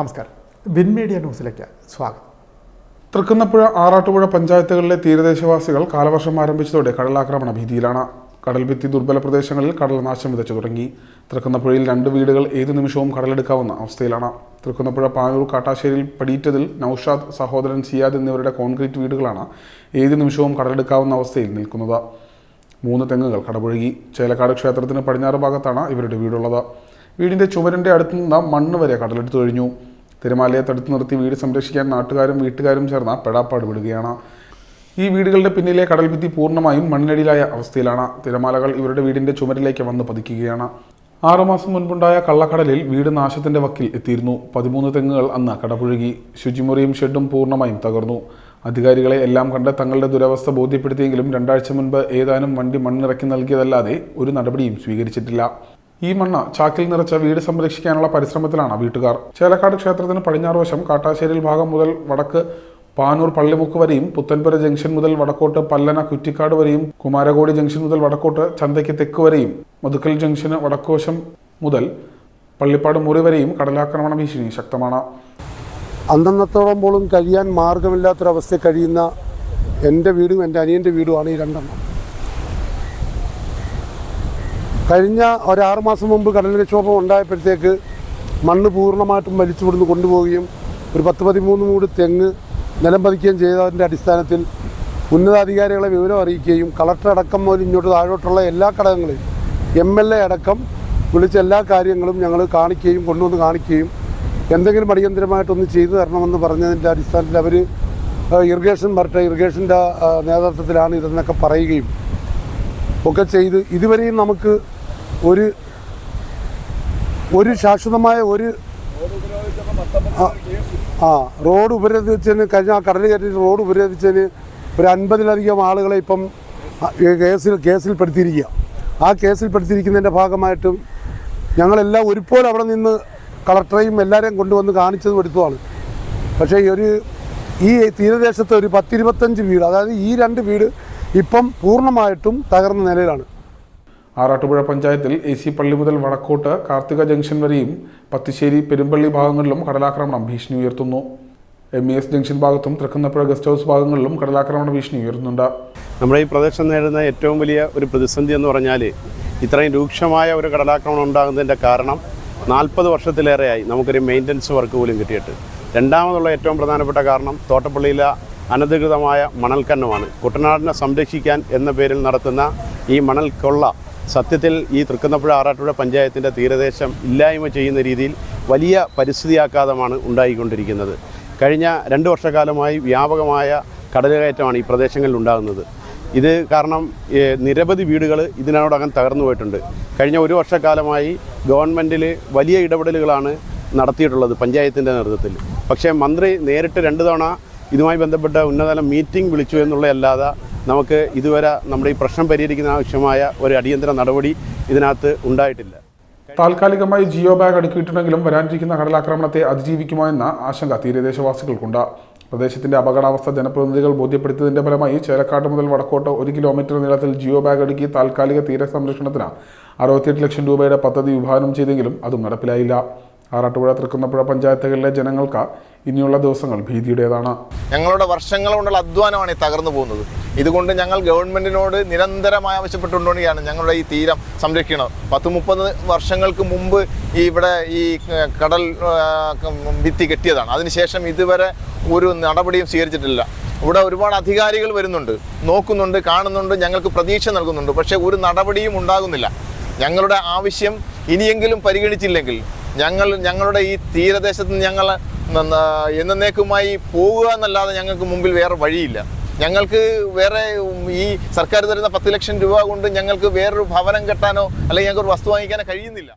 നമസ്കാരം. Win media ന്യൂസിലേക്ക് സ്വാഗതം. തൃക്കുന്നപ്പുഴ ആറാട്ടുപുഴ പഞ്ചായത്തുകളിലെ തീരദേശവാസികൾ കാലവർഷം ആരംഭിച്ചതോടെ കടലാക്രമണ ഭീതിയിലാണ്. കടൽഭിത്തി ദുർബല പ്രദേശങ്ങളിൽ കടൽനാശം വിതച്ചു തുടങ്ങി. തൃക്കുന്നപ്പുഴയിൽ രണ്ട് വീടുകൾ ഏതു നിമിഷവും കടലെടുക്കാവുന്ന അവസ്ഥയിലാണ്. തൃക്കുന്നപ്പുഴ പാനൂർ കാട്ടാശ്ശേരിയിൽ പടിയിറ്റതിൽ നൌഷാദ് സഹോദരൻ സിയാദ് എന്നിവരുടെ കോൺക്രീറ്റ് വീടുകളാണ് ഏതു നിമിഷവും കടലെടുക്കാവുന്ന അവസ്ഥയിൽ നിൽക്കുന്നത്. മൂന്ന് തെങ്ങുകൾ കടപുഴകി. ചേലക്കാട് ക്ഷേത്രത്തിന് പടിഞ്ഞാറ് ഭാഗത്താണ് ഇവരുടെ വീടുള്ളത്. വീടിന്റെ ചുവരന്റെ അടുത്ത് നിന്ന് മണ്ണ് വരെ കടലെടുത്തു കഴിഞ്ഞു തിരമാലയെ തടുത്തു നിർത്തി വീട് സംരക്ഷിക്കാൻ നാട്ടുകാരും വീട്ടുകാരും ചേർന്ന് പെടാപ്പാട് വിടുകയാണ്. ഈ വീടുകളുടെ പിന്നിലെ കടൽഭിത്തി പൂർണമായും മണ്ണിനടിയിലായ അവസ്ഥയിലാണ്. തിരമാലകൾ ഇവരുടെ വീടിന്റെ ചുമരിലേക്ക് വന്ന് പതിക്കുകയാണ്. ആറുമാസം മുൻപുണ്ടായ കള്ളക്കടലിൽ വീട് നാശത്തിന്റെ വക്കിൽ എത്തിയിരുന്നു. പതിമൂന്ന് തെങ്ങുകൾ അന്ന് കടപുഴകി. ശുചിമുറിയും ഷെഡും പൂർണമായും തകർന്നു. അധികാരികളെ എല്ലാം കണ്ട് തങ്ങളുടെ ദുരവസ്ഥ ബോധ്യപ്പെടുത്തിയെങ്കിലും രണ്ടാഴ്ച മുൻപ് ഏതാനും വണ്ടി മണ്ണിറക്കി നൽകിയതല്ലാതെ ഒരു നടപടിയും സ്വീകരിച്ചിട്ടില്ല. ഈ മണ്ണ് ചാക്കിൽ നിറച്ച വീട് സംരക്ഷിക്കാനുള്ള പരിശ്രമത്തിലാണ് വീട്ടുകാർ. ചേലക്കാട് ക്ഷേത്രത്തിന് പടിഞ്ഞാറ് വശം കാട്ടാശ്ശേരിൽ ഭാഗം മുതൽ വടക്ക് പാനൂർ പള്ളിമുക്ക് വരെയും പുത്തൻപുര ജംഗ്ഷൻ മുതൽ വടക്കോട്ട് പല്ലന കുറ്റിക്കാട് വരെയും കുമാരകോടി ജംഗ്ഷൻ മുതൽ വടക്കോട്ട് ചന്തയ്ക്ക് തെക്ക് വരെയും മധുക്കൽ ജംഗ്ഷന് വടക്കുവശം മുതൽ പള്ളിപ്പാട് മുറി വരെയും കടലാക്രമണ ഭീഷണി ശക്തമാണ്. അന്നന്നത്തോളം പോലും കഴിയാൻ മാർഗമില്ലാത്തൊരവസ്ഥ കഴിയുന്ന എന്റെ വീടും എന്റെ അനിയന്റെ വീടുമാണ് ഈ രണ്ടെണ്ണം. കഴിഞ്ഞ ഒരാറ് മാസം മുമ്പ് കടൽക്ഷോഭം ഉണ്ടായപ്പോഴത്തേക്ക് മണ്ണ് പൂർണമായിട്ടും വലിച്ചുവിടുന്ന് കൊണ്ടുപോവുകയും ഒരു പത്ത് പതിമൂന്ന് മൂട് തെങ്ങ് നിലം പതിക്കുകയും ചെയ്തതിന്റെ അടിസ്ഥാനത്തിൽ ഉന്നതാധികാരികളെ വിവരം അറിയിക്കുകയും കളക്ടർ അടക്കം മുതൽ ഇങ്ങോട്ട് താഴോട്ടുള്ള എല്ലാ ഘടകങ്ങളെയും എം എൽ എ അടക്കം വിളിച്ച എല്ലാ കാര്യങ്ങളും ഞങ്ങൾ കാണിക്കുകയും കൊണ്ടുവന്ന് കാണിക്കുകയും എന്തെങ്കിലും അടിയന്തരമായിട്ടൊന്ന് ചെയ്തു തരണമെന്ന് പറഞ്ഞതിന്റെ അടിസ്ഥാനത്തിൽ അവർ ഇറിഗേഷൻ വരട്ടെ ഇറിഗേഷന്റെ നേതൃത്വത്തിലാണ് ഇതെന്നൊക്കെ പറയുകയും ഒക്കെ ചെയ്ത്. ഇതുവരെയും നമുക്ക് ഒരു ഒരു ശാശ്വതമായ ഒരു ആ, റോഡ് ഉപരോധിച്ചതിന് കഴിഞ്ഞ ആ കടൽ കയറ്റി റോഡ് ഉപരോധിച്ചതിന് ഒരു അൻപതിലധികം ആളുകളെ ഇപ്പം കേസിൽ കേസിൽപ്പെടുത്തിയിരിക്കുക. ആ കേസിൽപ്പെടുത്തിയിരിക്കുന്നതിന്റെ ഭാഗമായിട്ടും ഞങ്ങളെല്ലാം ഒരുപോലെ അവിടെ നിന്ന് കളക്ടറേയും എല്ലാവരെയും കൊണ്ടുവന്ന് കാണിച്ചതും എടുത്തുമാണ് പക്ഷേ ഈ ഒരു ഈ തീരദേശത്ത് ഒരു പത്തിരുപത്തഞ്ച് വീട് അതായത് ഈ രണ്ട് വീട് ഇപ്പം പൂർണമായിട്ടും തകർന്ന നിലയിലാണ്. ആറാട്ടുപുഴ പഞ്ചായത്തിൽ എ സി പള്ളി മുതൽ വടക്കോട്ട് കാർത്തിക ജംഗ്ഷൻ വരെയും പത്തിശ്ശേരി പെരുമ്പള്ളി ഭാഗങ്ങളിലും കടലാക്രമണം ഭീഷണി ഉയർത്തുന്നു. എം ഇ എസ് ജംഗ്ഷൻ ഭാഗത്തും തൃക്കുന്നപ്പുഴ ഗസ്റ്റ് ഹൗസ് ഭാഗങ്ങളിലും കടലാക്രമണ ഭീഷണി ഉയർന്നുണ്ട് നമ്മുടെ ഈ പ്രദേശം നേരിടുന്ന ഏറ്റവും വലിയ ഒരു പ്രതിസന്ധി എന്ന് പറഞ്ഞാൽ ഇത്രയും രൂക്ഷമായ ഒരു കടലാക്രമണം ഉണ്ടാകുന്നതിന്റെ കാരണം നാൽപ്പത് വർഷത്തിലേറെയായി നമുക്കൊരു മെയിന്റനൻസ് വർക്ക് പോലും കിട്ടിയിട്ട്. രണ്ടാമതുള്ള ഏറ്റവും പ്രധാനപ്പെട്ട കാരണം തോട്ടപ്പള്ളിയിലെ അനധികൃതമായ മണൽക്കണ്ണമാണ് കുട്ടനാടിനെ സംരക്ഷിക്കാൻ എന്ന പേരിൽ നടത്തുന്ന ഈ മണൽ കൊള്ള സത്യത്തിൽ ഈ തൃക്കുന്നപ്പുഴ ആറാട്ടുപുഴ പഞ്ചായത്തിന്റെ തീരദേശം ഇല്ലായ്മ ചെയ്യുന്ന രീതിയിൽ വലിയ പരിസ്ഥിതി ആഘാതമാണ് ഉണ്ടായിക്കൊണ്ടിരിക്കുന്നത്. കഴിഞ്ഞ രണ്ട് വർഷക്കാലമായി വ്യാപകമായ കടലുകയറ്റമാണ് ഈ പ്രദേശങ്ങളിൽ ഉണ്ടാകുന്നത്. ഇത് കാരണം നിരവധി വീടുകൾ ഇതിനോടകം തകർന്നു പോയിട്ടുണ്ട്. കഴിഞ്ഞ ഒരു വർഷക്കാലമായി ഗവൺമെന്റിൽ വലിയ ഇടപെടലുകളാണ് നടത്തിയിട്ടുള്ളത് പഞ്ചായത്തിന്റെ നേതൃത്വത്തിൽ. പക്ഷേ മന്ത്രി നേരിട്ട് രണ്ട് തവണ ഇതുമായി ബന്ധപ്പെട്ട ഉന്നതതല മീറ്റിംഗ് വിളിച്ചു എന്നുള്ളതല്ലാതെ നമുക്ക് ഇതുവരെ നമ്മുടെ ഈ പ്രശ്നം പരിഹരിക്കുന്ന ആവശ്യമായ ഒരു അടിയന്തര നടപടി ഇതിനകത്ത് ഉണ്ടായിട്ടില്ല. താൽക്കാലികമായി ജിയോ ബാഗ് അടുക്കിയിട്ടുണ്ടെങ്കിലും വരാനിരിക്കുന്ന കടലാക്രമണത്തെ അതിജീവിക്കുമോ എന്ന ആശങ്ക തീരദേശവാസികൾക്കുണ്ട്. പ്രദേശത്തിന്റെ അപകടാവസ്ഥ ജനപ്രതിനിധികൾ ബോധ്യപ്പെടുത്തിയതിന്റെ ഫലമായി ചേലക്കാട് മുതൽ വടക്കോട്ട് ഒരു കിലോമീറ്റർ നീളത്തിൽ ജിയോ ബാഗ് അടുക്കി താൽക്കാലിക തീരസംരക്ഷണത്തിന് അറുപത്തിയെട്ട് ലക്ഷം രൂപയുടെ പദ്ധതി വിഭാവനം ചെയ്തെങ്കിലും അതും നടപ്പിലായില്ല. ആറാട്ടുപുഴ തൃക്കുന്നപ്പുഴ പഞ്ചായത്തുകളിലെ ജനങ്ങൾക്ക് ഇനിയുള്ള ദിവസങ്ങൾ ഭീതിയുടേതാണ്. ഞങ്ങളുടെ വർഷങ്ങൾ കൊണ്ടുള്ള അധ്വാനമാണ് ഈ തകർന്നു പോകുന്നത്. ഇതുകൊണ്ട് ഞങ്ങൾ ഗവൺമെന്റിനോട് നിരന്തരമായി ആവശ്യപ്പെട്ടുകൊണ്ടുകൊണ്ടാണ് ഞങ്ങളുടെ ഈ തീരം സംരക്ഷിക്കുന്നത് പത്ത് മുപ്പത് വർഷങ്ങൾക്ക് മുമ്പ് ഇവിടെ ഈ കടൽ ഭിത്തി കെട്ടിയതാണ്. അതിനുശേഷം ഇതുവരെ ഒരു നടപടിയും സ്വീകരിച്ചിട്ടില്ല. ഇവിടെ ഒരുപാട് അധികാരികൾ വരുന്നുണ്ട്. നോക്കുന്നുണ്ട് കാണുന്നുണ്ട് ഞങ്ങൾക്ക് പ്രതീക്ഷ നൽകുന്നുണ്ട്. പക്ഷേ ഒരു നടപടിയും ഉണ്ടാകുന്നില്ല. ഞങ്ങളുടെ ആവശ്യം ഇനിയെങ്കിലും പരിഗണിച്ചില്ലെങ്കിൽ ഞങ്ങൾ ഞങ്ങളുടെ ഈ തീരദേശത്ത് ഞങ്ങൾ എന്നേക്കുമായി പോവുക എന്നല്ലാതെ ഞങ്ങൾക്ക് മുമ്പിൽ വേറെ വഴിയില്ല. ഞങ്ങൾക്ക് വേറെ ഈ സർക്കാർ തരുന്ന പത്ത് ലക്ഷം രൂപ കൊണ്ട് ഞങ്ങൾക്ക് വേറൊരു ഭവനം കെട്ടാനോ അല്ലെങ്കിൽ ഞങ്ങൾക്ക് ഒരു വസ്തു വാങ്ങിക്കാനോ കഴിയുന്നില്ല.